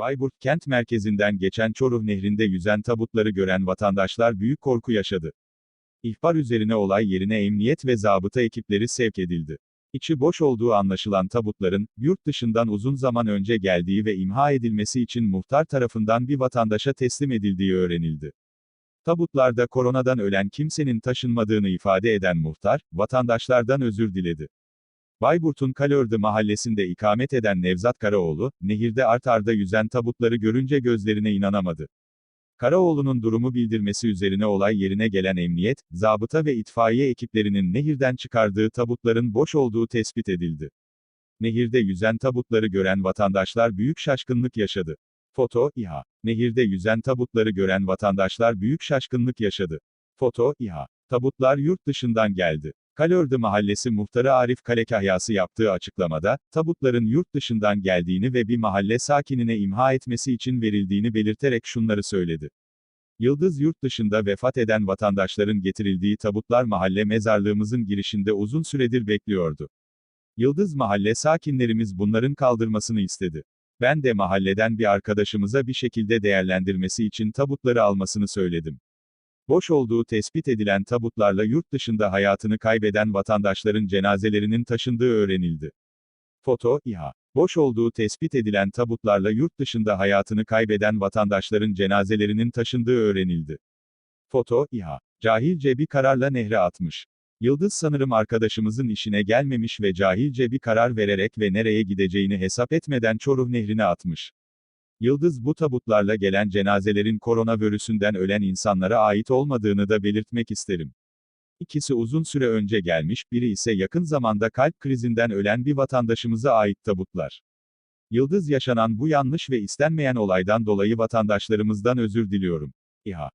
Bayburt kent merkezinden geçen Çoruh Nehri'nde yüzen tabutları gören vatandaşlar büyük korku yaşadı. İhbar üzerine olay yerine emniyet ve zabıta ekipleri sevk edildi. İçi boş olduğu anlaşılan tabutların, yurt dışından uzun zaman önce geldiği ve imha edilmesi için muhtar tarafından bir vatandaşa teslim edildiği öğrenildi. Tabutlarda koronadan ölen kimsenin taşınmadığını ifade eden muhtar, vatandaşlardan özür diledi. Bayburt'un Kalördü mahallesinde ikamet eden Nevzat Karaoğlu, nehirde art arda yüzen tabutları görünce gözlerine inanamadı. Karaoğlu'nun durumu bildirmesi üzerine olay yerine gelen emniyet, zabıta ve itfaiye ekiplerinin nehirden çıkardığı tabutların boş olduğu tespit edildi. Nehirde yüzen tabutları gören vatandaşlar büyük şaşkınlık yaşadı. Foto, İHA. Nehirde yüzen tabutları gören vatandaşlar büyük şaşkınlık yaşadı. Foto, İHA. Tabutlar yurt dışından geldi. Kalördü Mahallesi muhtarı Arif Kalekahyası yaptığı açıklamada, tabutların yurt dışından geldiğini ve bir mahalle sakinine imha etmesi için verildiğini belirterek şunları söyledi. Yıldız yurt dışında vefat eden vatandaşların getirildiği tabutlar mahalle mezarlığımızın girişinde uzun süredir bekliyordu. Yıldız mahalle sakinlerimiz bunların kaldırmasını istedi. Ben de mahalleden bir arkadaşımıza bir şekilde değerlendirmesi için tabutları almasını söyledim. Boş olduğu tespit edilen tabutlarla yurt dışında hayatını kaybeden vatandaşların cenazelerinin taşındığı öğrenildi. Foto, İHA. Boş olduğu tespit edilen tabutlarla yurt dışında hayatını kaybeden vatandaşların cenazelerinin taşındığı öğrenildi. Foto, İHA. Cahilce bir kararla nehre atmış. Yıldız sanırım arkadaşımızın işine gelmemiş ve cahilce bir karar vererek ve nereye gideceğini hesap etmeden Çoruh nehrine atmış. Yıldız bu tabutlarla gelen cenazelerin koronavirüsünden ölen insanlara ait olmadığını da belirtmek isterim. İkisi uzun süre önce gelmiş, biri ise yakın zamanda kalp krizinden ölen bir vatandaşımıza ait tabutlar. Yıldız yaşanan bu yanlış ve istenmeyen olaydan dolayı vatandaşlarımızdan özür diliyorum. İHA